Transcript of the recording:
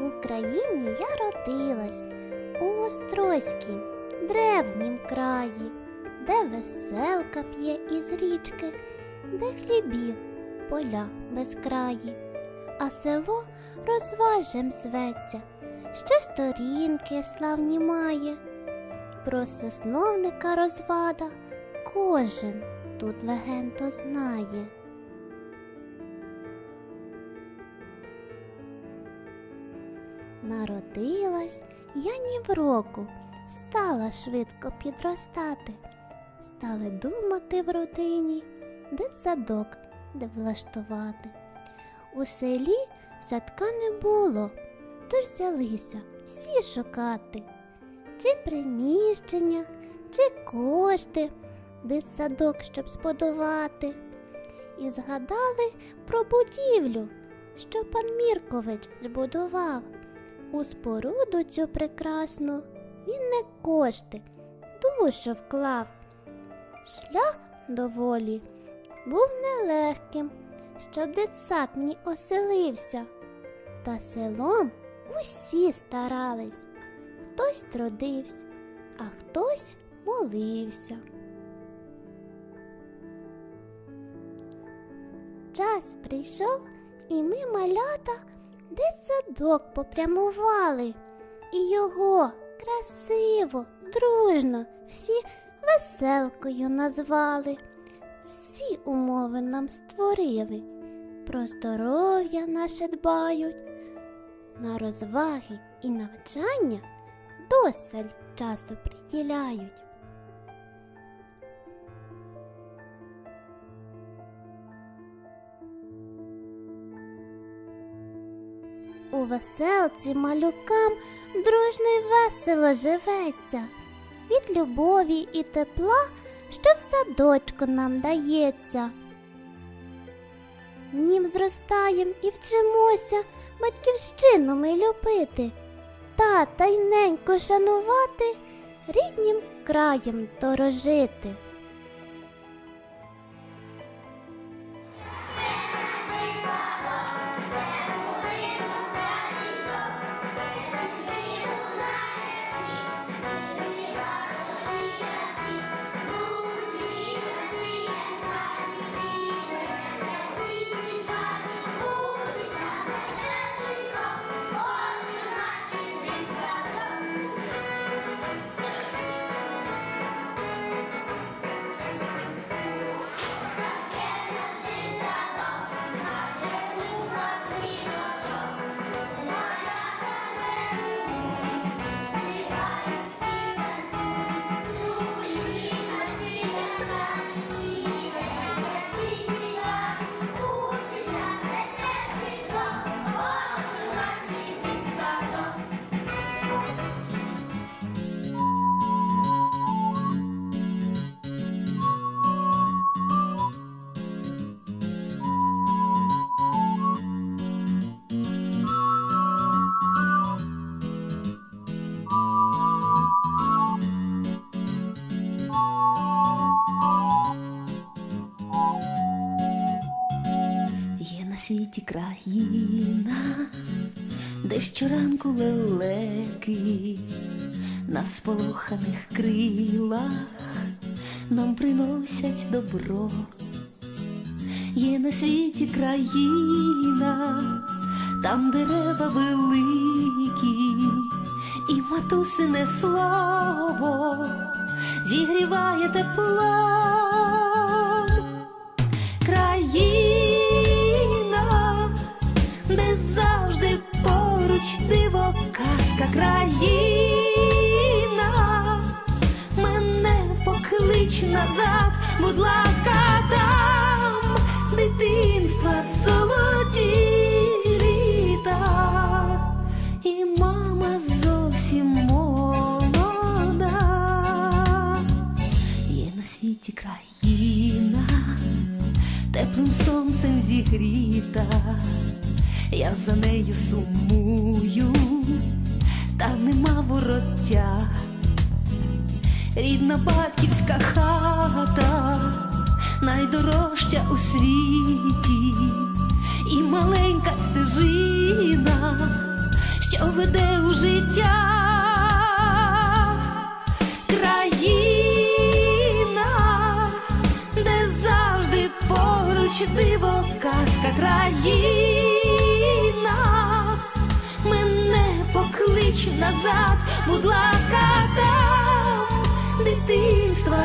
В Україні я родилась у Острозькім, древнім краї, де веселка п'є із річки, де хлібів поля безкраї, а село розважем зветься, що сторінки славні має. Про сосновника розвада кожен тут легенду знає. Народилась я ні в року, стала швидко підростати. Стали думати в родині, дитсадок де влаштувати. У селі садка не було, тож взялися всі шукати. Чи приміщення, чи кошти, дитсадок, щоб збудувати. І згадали про будівлю, що пан Міркович збудував. У споруду цю прекрасну він не кошти, душу вклав. Шлях доволі був нелегким, щоб дитсад мені оселився. Та селом усі старались, хтось трудився, а хтось молився. Час прийшов, і ми малята дитсадок попрямували, і його красиво, дружно всі веселкою назвали. Всі умови нам створили, про здоров'я наше дбають, на розваги і навчання досель часу приділяють. У веселці малюкам дружно й весело живеться, від любові і тепла, що в садочку нам дається. Нім зростаєм і вчимося батьківщину ми любити, тата й ненько шанувати, ріднім краєм дорожити. Світі країна, де щоранку лелеки на сполоханих крилах нам приносять добро. Є на світі країна, там дерева великі, і матусине слово зігріває теплом казка країна, мене поклич назад, будь ласка, там дитинства літа, і мама зовсім молода. Є на світі країна, теплим сонцем зігріта, я за нею сумую, та нема вороття. рідна батьківська хата, найдорожча у світі, і маленька стежина, що веде у життя. Країна, де завжди поруч диво казка країна, поклич назад, будь ласка, там дитинства